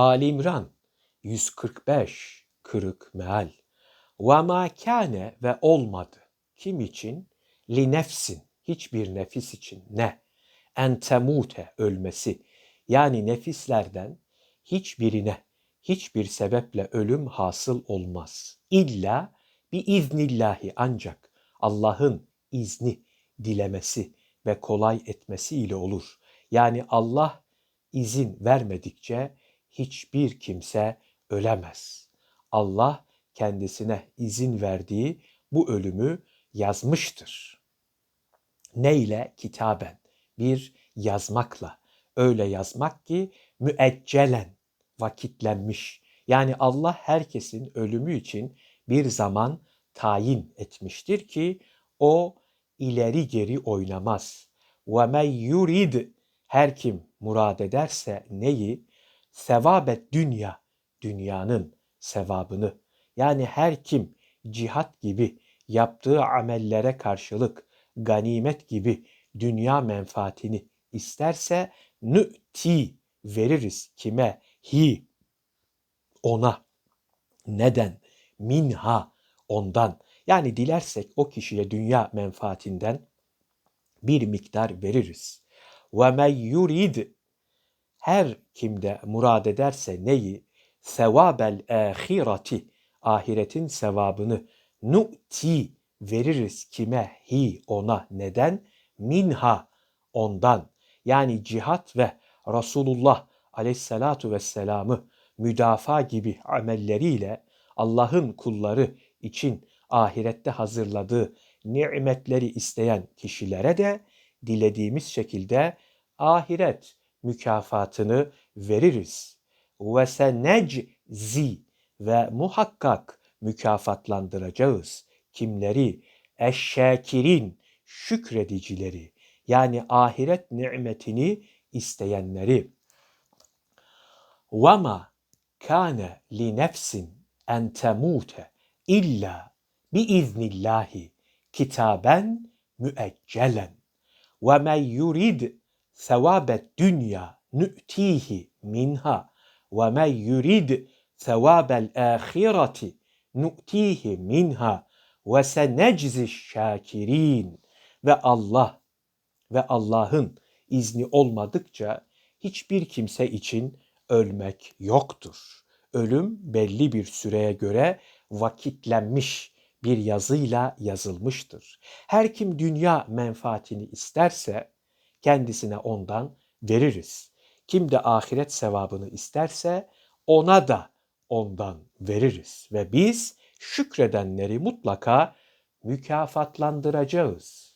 Ali İmran 145 kırık meal. Ve ma ve olmadı. Kim için? Li nefsin. Hiçbir nefis için. Ne? En temute ölmesi. Yani nefislerden hiçbirine hiçbir sebeple ölüm hasıl olmaz. İlla bir iznillahi ancak Allah'ın izni, dilemesi ve kolay etmesi ile olur. Yani Allah izin vermedikçe hiçbir kimse ölemez. Allah kendisine izin verdiği bu ölümü yazmıştır. Ne ile? Kitaben. Bir yazmakla. Öyle yazmak ki müeccelen, vakitlenmiş. Yani Allah herkesin ölümü için bir zaman tayin etmiştir ki o ileri geri oynamaz. Ve men yurid her kim murad ederse neyi? Sevabet dünya, dünyanın sevabını. Yani her kim cihat gibi yaptığı amellere karşılık ganimet gibi dünya menfaatini isterse nü'ti veririz kime? Hi ona. Neden? Minha ondan. Yani dilersek o kişiye dünya menfaatinden bir miktar veririz. Ve men yurid her kimde murad ederse neyi? Sevabel ahireti ahiretin sevabını nu'ti veririz kime? Hi ona. Neden? Minha ondan. Yani cihat ve Resulullah aleyhissalatu vesselam'ı müdafaa gibi amelleriyle Allah'ın kulları için ahirette hazırladığı nimetleri isteyen kişilere de dilediğimiz şekilde ahiret mükafatını veririz. Ve seneczi ve muhakkak mükafatlandıracağız. Kimleri? Eşşakirin, şükredicileri. Yani ahiret nimetini isteyenleri. وَمَا كَانَ لِنَفْسٍ اَنْ تَمُوتَ illa biiznillahi kitaben müeccelen ve men yurid sevabet dünya nü'tihi minha ve men yurid sevabel ahireti nü'tihi minha ve seneczi şakirin ve Allah ve Allah'ın izni olmadıkça hiçbir kimse için ölmek yoktur. Ölüm belli bir süreye göre vakitlenmiş bir yazıyla yazılmıştır. Her kim dünya menfaatini isterse kendisine ondan veririz. Kim de ahiret sevabını isterse ona da ondan veririz ve biz şükredenleri mutlaka mükafatlandıracağız.